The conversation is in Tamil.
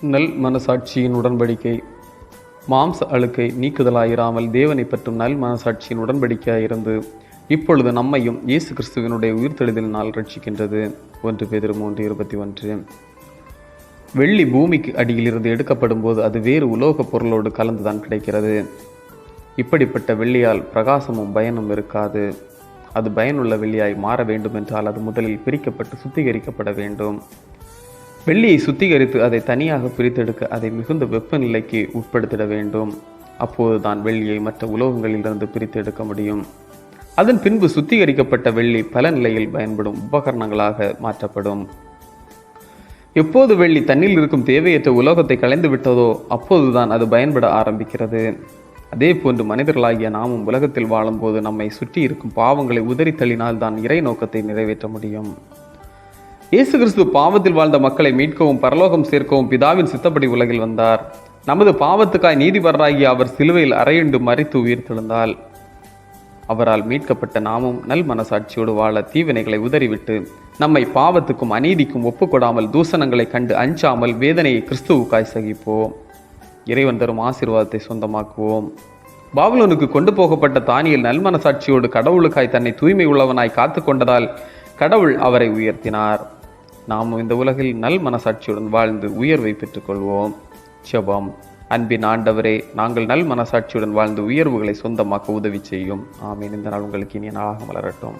நல் மனசாட்சியின் உடன்படிக்கை. மாம்ச அழுக்கை நீக்குதலாயிராமல் தேவனை பற்றும் நல் மனசாட்சியின் உடன்படிக்கையாயிருந்து இப்பொழுது நம்மையும் இயேசு கிறிஸ்துவினுடைய உயிர்த்தெழுதலினால் ரட்சிக்கின்றது ஒன்று பேதிரு மூன்று இருபத்தி ஒன்று. வெள்ளி பூமிக்கு அடியிலிருந்து எடுக்கப்படும் போது அது வேறு உலோகப் பொருளோடு கலந்துதான் கிடைக்கிறது. இப்படிப்பட்ட வெள்ளியால் பிரகாசமும் பயனும் இருக்காது. அது பயனுள்ள வெள்ளியாய் மாற வேண்டும் என்றால் அது முதலில் பிரிக்கப்பட்டு சுத்திகரிக்கப்பட வேண்டும். வெள்ளியை சுத்திகரித்து அதை தனியாக பிரித்தெடுக்க அதை மிகுந்த வெப்பநிலைக்கு உட்படுத்திட வேண்டும். அப்போதுதான் வெள்ளியை மற்ற உலோகங்களிலிருந்து பிரித்து எடுக்க முடியும். அதன் பின்பு சுத்திகரிக்கப்பட்ட வெள்ளி பல நிலையில் பயன்படும் உபகரணங்களாக மாற்றப்படும். எப்போது வெள்ளி தண்ணில் இருக்கும் தேவையற்ற உலோகத்தை களைந்து விட்டதோ அப்போதுதான் அது பயன்பட ஆரம்பிக்கிறது. அதே போன்று மனிதர்களாகிய நாமும் உலகத்தில் வாழும்போது நம்மை சுற்றி இருக்கும் பாவங்களை உதறி தள்ளினால் தான் இறை நோக்கத்தை நிறைவேற்ற முடியும். இயேசு கிறிஸ்து பாவத்தில் வாழ்ந்த மக்களை மீட்கவும் பரலோகம் சேர்க்கவும் பிதாவின் சித்தப்படி உலகில் வந்தார். நமது பாவத்துக்காய் நீதிபரராகிய அவர் சிலுவையில் அறையுண்டு மறைத்து உயிர்த்தெழுந்தால் அவரால் மீட்கப்பட்ட நாமும் நல் மனசாட்சியோடு வாழ தீவினைகளை உதறிவிட்டு நம்மை பாவத்துக்கும் அநீதிக்கும் ஒப்புக்கொடாமல் தூசணங்களை கண்டு அஞ்சாமல் வேதனையை கிறிஸ்துவுக்காய் சகிப்போம். இறைவன் தரும் ஆசீர்வாதத்தை சொந்தமாக்குவோம். பாபுலோனுக்கு கொண்டு போகப்பட்ட தானியல் நல்மனசாட்சியோடு கடவுளுக்காய் தன்னை தூய்மை உள்ளவனாய் காத்து கொண்டதால் கடவுள் அவரை உயர்த்தினார். நாம் இந்த உலகில் நல் மனசாட்சியுடன் வாழ்ந்து உயர்வை பெற்றுக்கொள்வோம். ஜபம் அன்பின் ஆண்டவரே நாங்கள் நல் மனசாட்சியுடன் வாழ்ந்து உயர்வுகளை சொந்தமாக்க உதவி செய்யும். ஆமீன். இந்த நாள் உங்களுக்கு இனிய நாளாக மலரட்டும்.